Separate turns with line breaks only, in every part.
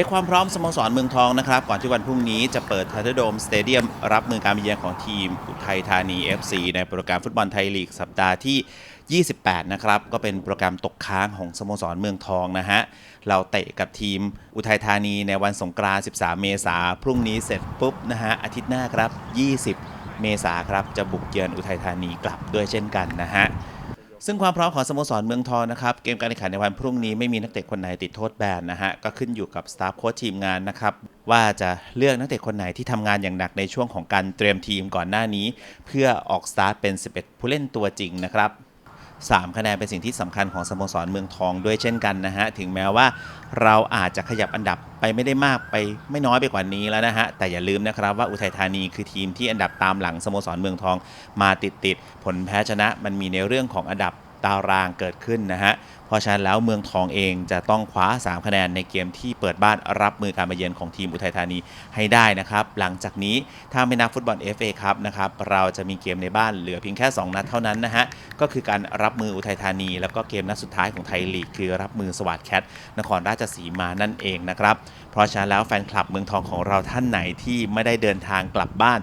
ช็คความพร้อมสโมสรเมืองทองนะครับ ก่อนที่วันพรุ่งนี้จะเปิดทัตโดมสเตเดียมรับมือการมาเยือนของทีมอุทัยธานี FC ในโปรแกรมฟุตบอลไทยลีกสัปดาห์ที่ 28 นะครับ ก็เป็นโปรแกรมตกค้างของสโมสรเมืองทองนะฮะ เราเตะกับทีมอุทัยธานีในวันสงกรานต์ 13 เมษาพรุ่งนี้เสร็จปุ๊บนะฮะอาทิตย์หน้าครับ 20 เมษาครับจะบุกเยือนอุทัยธานีกลับด้วยเช่นกันนะฮะ ซึ่งความพร้อมของสโมสรเมืองทองนะครับ เกมการแข่งขันในวันพรุ่งนี้ไม่มีนักเตะคนไหนติดโทษแบนนะฮะ ก็ขึ้นอยู่กับสตาฟโค้ชทีมงานนะครับ ว่าจะเลือกนักเตะคนไหนที่ทำงานอย่างหนักในช่วงของการเตรียมทีมก่อนหน้านี้ เพื่อออกสตาร์ทเป็น 11 ผู้เล่นตัวจริงนะครับ 3 คะแนนเป็นสิ่งที่สำคัญของสโมสรเมืองทองด้วยเช่นกันนะฮะ ถึงแม้ว่าเราอาจจะขยับอันดับไปไม่ได้มากไปไม่น้อยไปกว่านี้แล้วนะฮะ แต่อย่าลืมนะครับว่าอุทัยธานีคือทีมที่อันดับตามหลังสโมสรเมืองทองมาติดๆผลแพ้ชนะมันมีในเรื่องของอันดับตารางเกิดขึ้นนะฮะ เพราะฉะนั้นแล้วเมืองทองเองจะต้องคว้า 3 คะแนนในเกมที่เปิดบ้านรับมือการมาเยือนของทีมอุทัยธานีให้ได้นะครับ หลังจากนี้ถ้าไม่นับฟุตบอล FA ครับนะครับเราจะมีเกมในบ้านเหลือเพียงแค่ 2 นัดเท่านั้นนะฮะก็คือการรับมืออุทัยธานี แล้วก็เกมนัดสุดท้ายของไทยลีกคือรับมือสวัสดแคทนครราชสีมานั่นเองนะครับเพราะฉะนั้นแล้วแฟนคลับเมืองทองของเราท่านไหนที่ไม่ได้เดินทางกลับบ้าน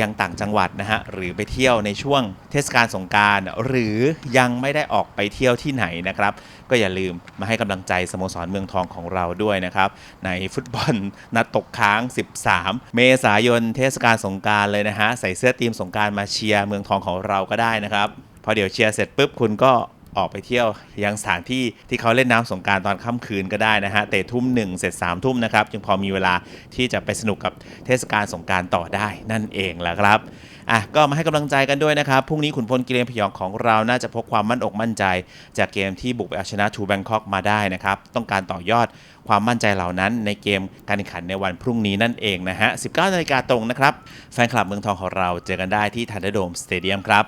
ยังต่างจังหวัดนะฮะหรือไปเที่ยวในช่วงเทศกาลสงการหรือยังไม่ได้ออกไปเที่ยวที่ไหนนะครับก็อย่าลืมมาให้กำลังใจสโมสรเมืองทองของเราด้วยนะครับ ในฟุตบอลนัดตกค้าง 13 เมษายนเทศกาลสงการเลยนะฮะใส่เสื้อทีมสงการมาเชียร์เมืองทองของเราก็ได้นะครับพอเดี๋ยวเชียร์เสร็จปุ๊บคุณก็ ออกไปเที่ยวยังสถานที่ที่เขาเล่นน้ำสงการตอนค่ำคืนก็ได้นะฮะเตะทุ่มหนึ่งเสร็จ3ามทุ่มนะครับจึงพอมีเวลาที่จะไปสนุกกับเทศกาลสงการต่อได้นั่นเองแหละครับอะก็มาให้กำลังใจกันด้วยนะครับ พรุ่งนี้ขุนพลกิเลนพยองของเราน่าจะพกความมั่นอกมั่นใจ จากเกมที่บุกไปเอาชนะทูแบงคอกมาได้นะครับ ต้องการต่อยอดความมั่นใจเหล่านั้น ในเกมการแข่งขันในวันพรุ่งนี้นั่นเองนะฮะ 19นาฬิกาตรงนะครับ แฟนคลับเมืองทองของเราเจอกันได้ที่ทันเดอร์โดมสเตเดียมครับ